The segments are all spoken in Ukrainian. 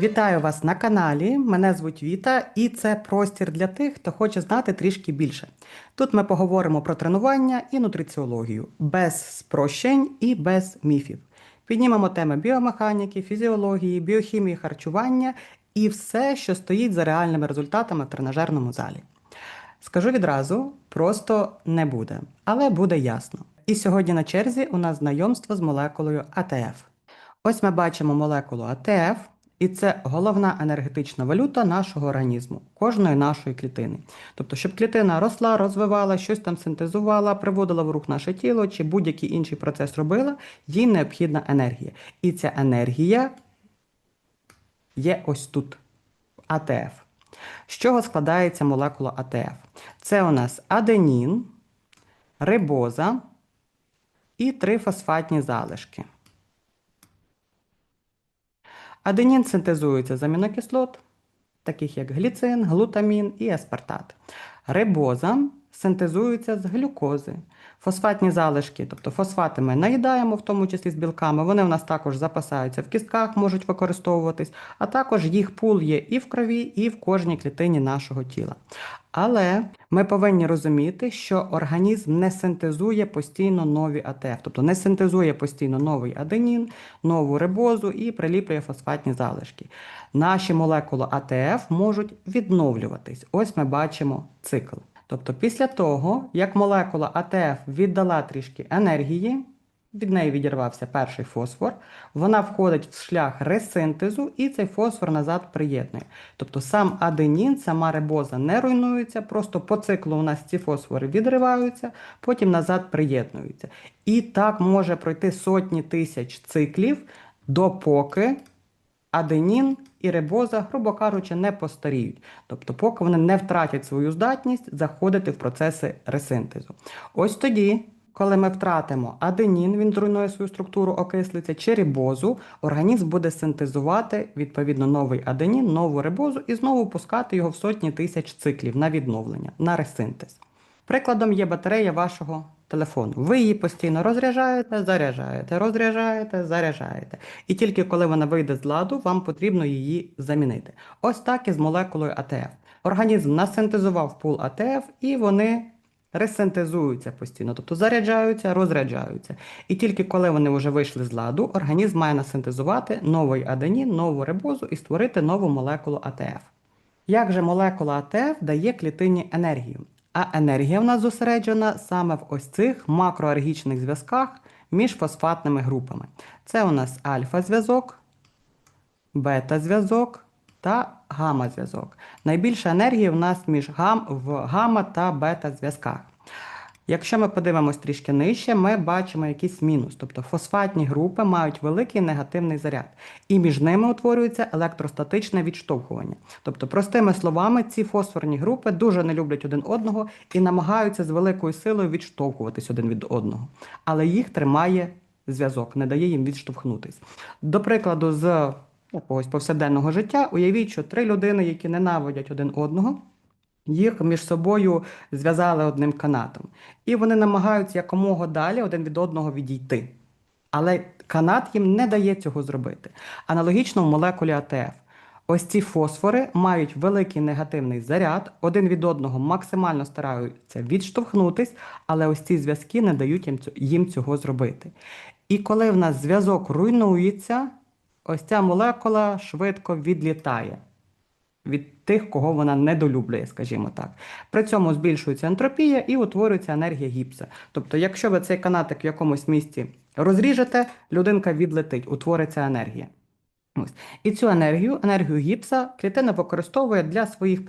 Вітаю вас на каналі. Мене звуть Віта, і це простір для тих, хто хоче знати трішки більше. Тут ми поговоримо про тренування і нутриціологію без спрощень і без міфів. Піднімемо теми біомеханіки, фізіології, біохімії, харчування і все, що стоїть за реальними результатами в тренажерному залі. Скажу відразу, просто не буде, але буде ясно. І сьогодні на черзі у нас знайомство з молекулою АТФ. Ось ми бачимо молекулу АТФ, і це головна енергетична валюта нашого організму, кожної нашої клітини. Тобто, щоб клітина росла, розвивала, щось там синтезувала, приводила в рух наше тіло чи будь-який інший процес робила, їй необхідна енергія. І ця енергія є ось тут АТФ. З чого складається молекула АТФ? Це у нас аденін, рибоза і трифосфатні залишки. Аденін синтезується з амінокислот, таких як гліцин, глутамін і аспартат. Рибоза синтезується з глюкози. Фосфатні залишки, тобто фосфати ми наїдаємо, в тому числі з білками, вони в нас також запасаються в кістках, можуть використовуватись, а також їх пул є і в крові, і в кожній клітині нашого тіла. Але ми повинні розуміти, що організм не синтезує постійно нові АТФ, тобто не синтезує постійно новий аденін, нову рибозу і приліплює фосфатні залишки. Наші молекули АТФ можуть відновлюватись. Ось ми бачимо цикл. Тобто, після того, як молекула АТФ віддала трішки енергії, від неї відірвався перший фосфор, вона входить в шлях ресинтезу і цей фосфор назад приєднує. Тобто сам аденін, сама рибоза не руйнується, просто по циклу у нас ці фосфори відриваються, потім назад приєднуються. І так може пройти сотні тисяч циклів, допоки аденін і рибоза, грубо кажучи, не постаріють. Тобто, поки вони не втратять свою здатність заходити в процеси ресинтезу. Ось тоді. Коли ми втратимо аденін, він зруйнує свою структуру, окислиться, чи рибозу, організм буде синтезувати відповідно новий аденін, нову рибозу і знову пускати його в сотні тисяч циклів на відновлення, на ресинтез. Прикладом є батарея вашого телефону. Ви її постійно розряджаєте, заряджаєте, розряджаєте, заряджаєте. І тільки коли вона вийде з ладу, вам потрібно її замінити. Ось так і з молекулою АТФ. Організм насинтезував пул АТФ, і вони ресинтезуються постійно, тобто заряджаються, розряджаються. І тільки коли вони вже вийшли з ладу, організм має насинтезувати новий аденін, нову рибозу і створити нову молекулу АТФ. Як же молекула АТФ дає клітині енергію? А енергія в нас зосереджена саме в ось цих макроаргічних зв'язках між фосфатними групами. Це у нас альфа-зв'язок, бета-зв'язок та гамма-зв'язок. Найбільша енергія в нас між гам, в гамма та бета-зв'язках. Якщо ми подивимось трішки нижче, ми бачимо якийсь мінус. Тобто фосфатні групи мають великий негативний заряд, і між ними утворюється електростатичне відштовхування. Тобто, простими словами, ці фосфорні групи дуже не люблять один одного і намагаються з великою силою відштовхуватись один від одного. Але їх тримає зв'язок, не дає їм відштовхнутись. До прикладу, з якогось повсякденного життя, уявіть, що три людини, які ненавидять один одного. Їх між собою зв'язали одним канатом. І вони намагаються якомога далі один від одного відійти. Але канат їм не дає цього зробити. Аналогічно в молекулі АТФ. Ось ці фосфори мають великий негативний заряд, один від одного максимально стараються відштовхнутись, але ось ці зв'язки не дають їм, цього зробити. І коли в нас зв'язок руйнується, ось ця молекула швидко відлітає від тих, кого вона недолюблює, скажімо так. При цьому збільшується ентропія і утворюється енергія гіпса. Тобто, якщо ви цей канатик в якомусь місці розріжете, людинка відлетить, утвориться енергія. Ось. І цю енергію, енергію гіпса, клітина використовує для своїх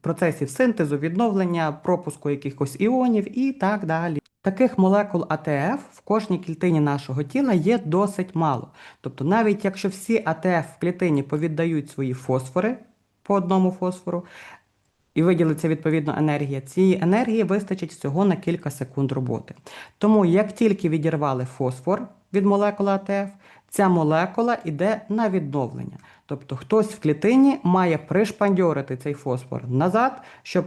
процесів синтезу, відновлення, пропуску якихось іонів і так далі. Таких молекул АТФ в кожній клітині нашого тіла є досить мало. Тобто, навіть якщо всі АТФ в клітині повіддають свої фосфори, по одному фосфору, і виділиться відповідно енергія. Цієї енергії вистачить всього на кілька секунд роботи. Тому, як тільки відірвали фосфор від молекули АТФ, ця молекула йде на відновлення. Тобто хтось в клітині має пришпандьорити цей фосфор назад, щоб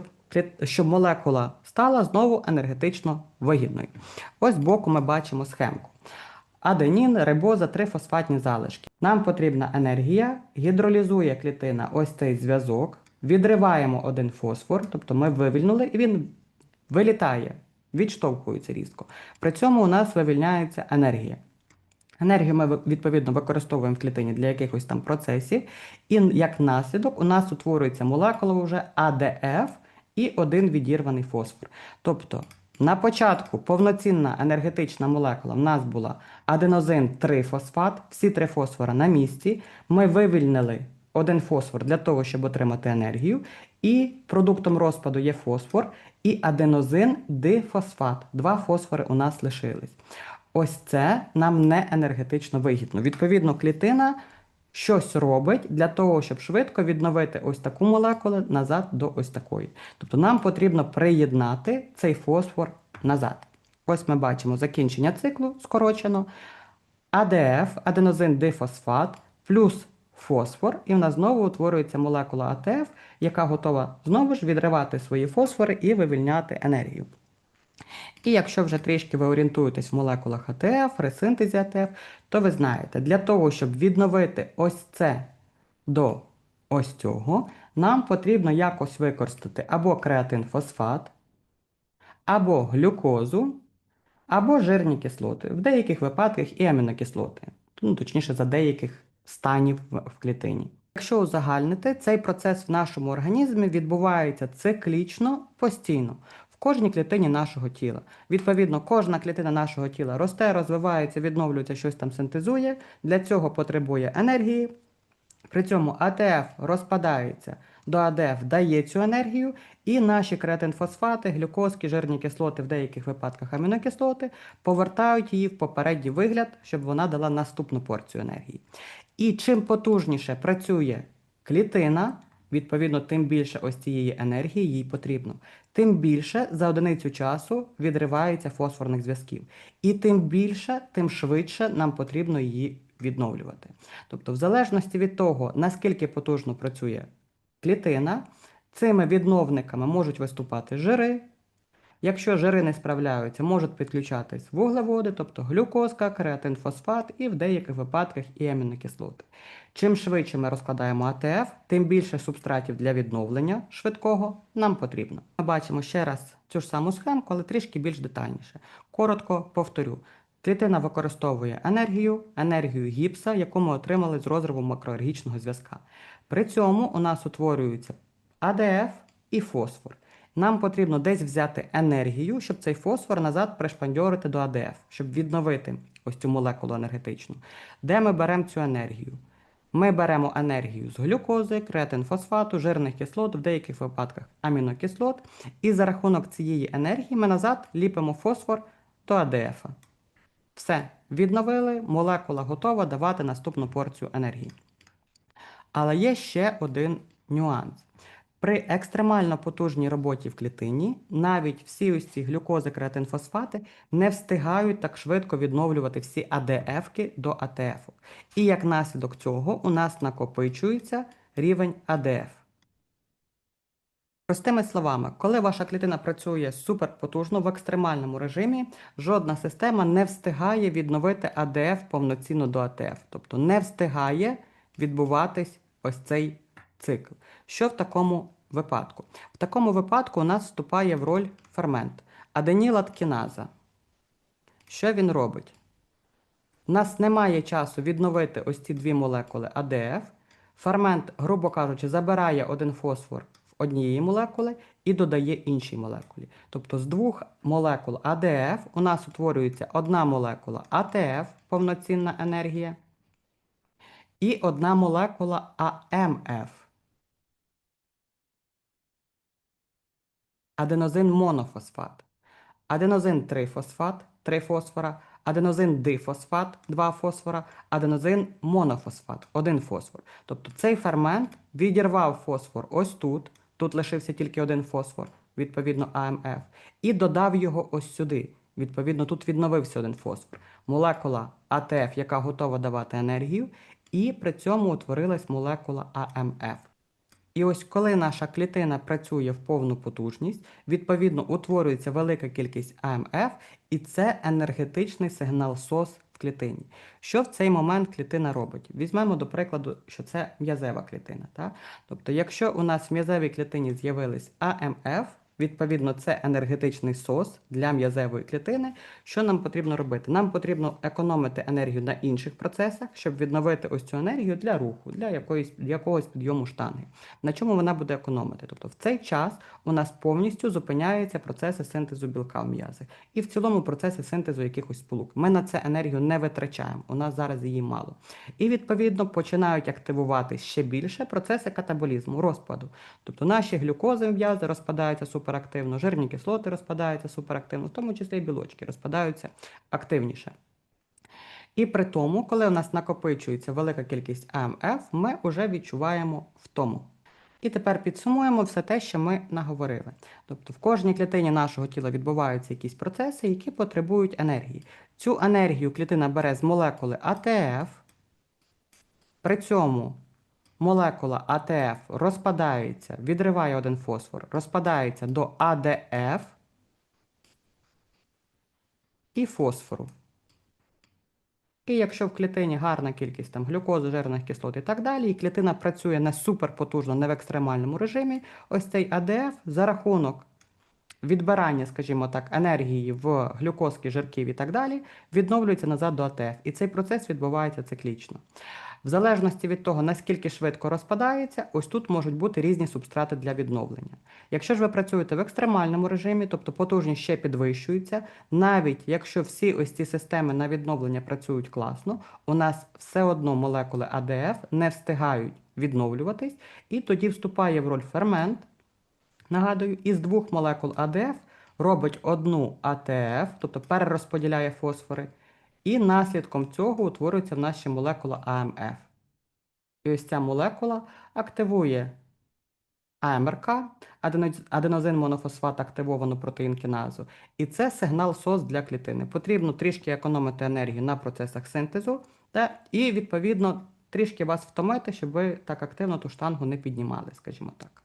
щоб молекула стала знову енергетично вигідною. Ось збоку ми бачимо схемку. Аденін, рибоза, трифосфатні залишки. Нам потрібна енергія, гідролізує клітина ось цей зв'язок, відриваємо один фосфор, тобто ми вивільнули, і він вилітає, відштовхується різко. При цьому у нас вивільняється енергія. Енергію ми відповідно використовуємо в клітині для якихось там процесів, і як наслідок у нас утворюється молекула вже АДФ і один відірваний фосфор. Тобто на початку повноцінна енергетична молекула в нас була аденозин 3-фосфат, всі три фосфора на місці. Ми вивільнили один фосфор для того, щоб отримати енергію, і продуктом розпаду є фосфор і аденозин дифосфат. Два фосфори у нас лишились. Ось це нам не енергетично вигідно. Відповідно, клітина щось робить для того, щоб швидко відновити ось таку молекулу назад до ось такої. Тобто нам потрібно приєднати цей фосфор назад. Ось ми бачимо закінчення циклу скорочено. АДФ, аденозин дифосфат, плюс фосфор, і в нас знову утворюється молекула АТФ, яка готова знову ж відривати свої фосфори і вивільняти енергію. І якщо вже трішки ви орієнтуєтесь в молекулах АТФ, ресинтезі АТФ, то ви знаєте, для того, щоб відновити ось це до ось цього, нам потрібно якось використати або креатин-фосфат, або глюкозу, або жирні кислоти. В деяких випадках і амінокислоти, ну, точніше, за деяких станів в клітині. Якщо узагальнити, цей процес в нашому організмі відбувається циклічно, постійно, кожній клітині нашого тіла. Відповідно, кожна клітина нашого тіла росте, розвивається, відновлюється, щось там синтезує. Для цього потребує енергії. При цьому АТФ розпадається до АДФ, дає цю енергію, і наші креатинфосфати, глюкозки, жирні кислоти, в деяких випадках амінокислоти, повертають її в попередній вигляд, щоб вона дала наступну порцію енергії. І чим потужніше працює клітина, відповідно, тим більше ось цієї енергії їй потрібно. Тим більше за одиницю часу відривається фосфорних зв'язків. І тим більше, тим швидше нам потрібно її відновлювати. Тобто, в залежності від того, наскільки потужно працює клітина, цими відновниками можуть виступати жири. Якщо жири не справляються, можуть підключатись вуглеводи, тобто глюкозка, креатинфосфат і в деяких випадках і амінокислоти. Чим швидше ми розкладаємо АТФ, тим більше субстратів для відновлення швидкого нам потрібно. Ми бачимо ще раз цю ж саму схемку, але трішки більш детальніше. Коротко повторю. Клітина використовує енергію, енергію гіпса, яку ми отримали з розриву макроергічного зв'язка. При цьому у нас утворюються АДФ і фосфор. Нам потрібно десь взяти енергію, щоб цей фосфор назад пришпандьорити до АДФ, щоб відновити ось цю молекулу енергетичну. Де ми беремо цю енергію? Ми беремо енергію з глюкози, креатинфосфату, жирних кислот, в деяких випадках амінокислот, і за рахунок цієї енергії ми назад ліпимо фосфор до АДФ. Все, відновили, молекула готова давати наступну порцію енергії. Але є ще один нюанс. При екстремально потужній роботі в клітині навіть всі ось ці глюкози, креатинфосфати не встигають так швидко відновлювати всі АДФ-ки до АТФ. І як наслідок цього у нас накопичується рівень АДФ. Простими словами, коли ваша клітина працює суперпотужно в екстремальному режимі, жодна система не встигає відновити АДФ повноцінно до АТФ. Тобто не встигає відбуватись ось цей цикл. Що в такому випадку? В такому випадку у нас вступає в роль фермент аденілаткіназа. Що він робить? У нас немає часу відновити ось ці дві молекули АДФ. Фермент, грубо кажучи, забирає один фосфор в однієї молекули і додає іншій молекулі. Тобто з двох молекул АДФ у нас утворюється одна молекула АТФ, повноцінна енергія, і одна молекула АМФ. Аденозин монофосфат. Аденозин трифосфат, 3 фосфора, аденозин дифосфат, 2 фосфора, аденозин монофосфат, 1 фосфор. Тобто цей фермент відірвав фосфор ось тут, тут лишився тільки один фосфор, відповідно АМФ, і додав його ось сюди. Відповідно, тут відновився один фосфор. Молекула АТФ, яка готова давати енергію, і при цьому утворилась молекула АМФ. І ось коли наша клітина працює в повну потужність, відповідно утворюється велика кількість АМФ, і це енергетичний сигнал СОС в клітині. Що в цей момент клітина робить? Візьмемо до прикладу, що це м'язева клітина. Так? Тобто, якщо у нас в м'язевій клітині з'явились АМФ, Відповідно, це енергетичний сос для м'язевої клітини. Що нам потрібно робити? Нам потрібно економити енергію на інших процесах, щоб відновити ось цю енергію для руху, для якоїсь, якогось підйому штанги. На чому вона буде економити? Тобто в цей час у нас повністю зупиняються процеси синтезу білка в м'язах. І в цілому процеси синтезу якихось сполук. Ми на це енергію не витрачаємо, у нас зараз її мало. І відповідно починають активувати ще більше процеси катаболізму, розпаду. Тобто наші глюкози в м'язи розпадаються суперактивно, жирні кислоти розпадаються суперактивно, в тому числі і білочки розпадаються активніше. І при тому, коли у нас накопичується велика кількість АМФ, ми вже відчуваємо втому. І тепер підсумуємо все те, що ми наговорили. Тобто в кожній клітині нашого тіла відбуваються якісь процеси, які потребують енергії. Цю енергію клітина бере з молекули АТФ. При цьому молекула АТФ розпадається, відриває один фосфор, розпадається до АДФ і фосфору. І якщо в клітині гарна кількість там, глюкози, жирних кислот і так далі, і клітина працює не суперпотужно, не в екстремальному режимі, ось цей АДФ за рахунок відбирання, скажімо так, енергії в глюкозки, жирків і так далі, відновлюється назад до АТФ. І цей процес відбувається циклічно. В залежності від того, наскільки швидко розпадається, ось тут можуть бути різні субстрати для відновлення. Якщо ж ви працюєте в екстремальному режимі, тобто потужність ще підвищується, навіть якщо всі ось ці системи на відновлення працюють класно, у нас все одно молекули АДФ не встигають відновлюватись, і тоді вступає в роль фермент. Нагадую, із двох молекул АДФ робить одну АТФ, тобто перерозподіляє фосфори, і наслідком цього утворюється в нас молекула АМФ. І ось ця молекула активує АМРК, аденозин монофосфат активовану протеїн кіназу. І це сигнал СОС для клітини. Потрібно трішки економити енергію на процесах синтезу, та, і, відповідно, трішки вас втомити, щоб ви так активно ту штангу не піднімали, скажімо так.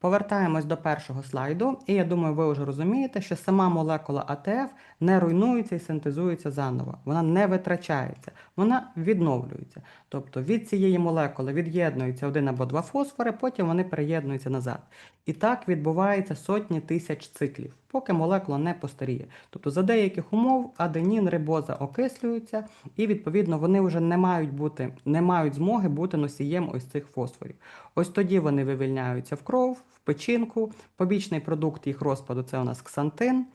Повертаємось до першого слайду, і я думаю, ви вже розумієте, що сама молекула АТФ не руйнується і синтезується заново. Вона не витрачається, вона відновлюється. Тобто від цієї молекули від'єднуються один або два фосфори, потім вони переєднуються назад. І так відбувається сотні тисяч циклів, поки молекула не постаріє. Тобто за деяких умов аденін, рибоза окислюються, і відповідно вони вже не мають бути, не мають змоги бути носієм ось цих фосфорів. Ось тоді вони вивільняються в кров, в печінку. Побічний продукт їх розпаду це у нас ксантин.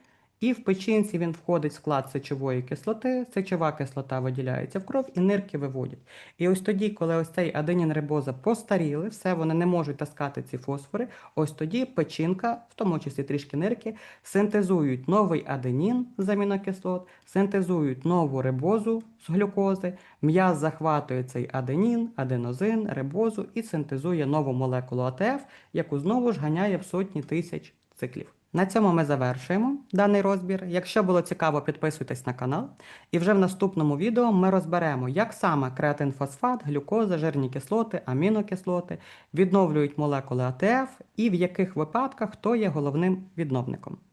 І в печінці він входить в склад сечової кислоти, сечова кислота виділяється в кров і нирки виводять. І ось тоді, коли ось цей аденін рибоза постаріли, все, вони не можуть таскати ці фосфори, ось тоді печінка, в тому числі трішки нирки, синтезують новий аденін з амінокислот, синтезують нову рибозу з глюкози, м'яз захватує цей аденін, аденозин, рибозу і синтезує нову молекулу АТФ, яку знову ж ганяє в сотні тисяч циклів. На цьому ми завершуємо даний розбір. Якщо було цікаво, підписуйтесь на канал. І вже в наступному відео ми розберемо, як саме креатинфосфат, глюкоза, жирні кислоти, амінокислоти відновлюють молекули АТФ і в яких випадках хто є головним відновником.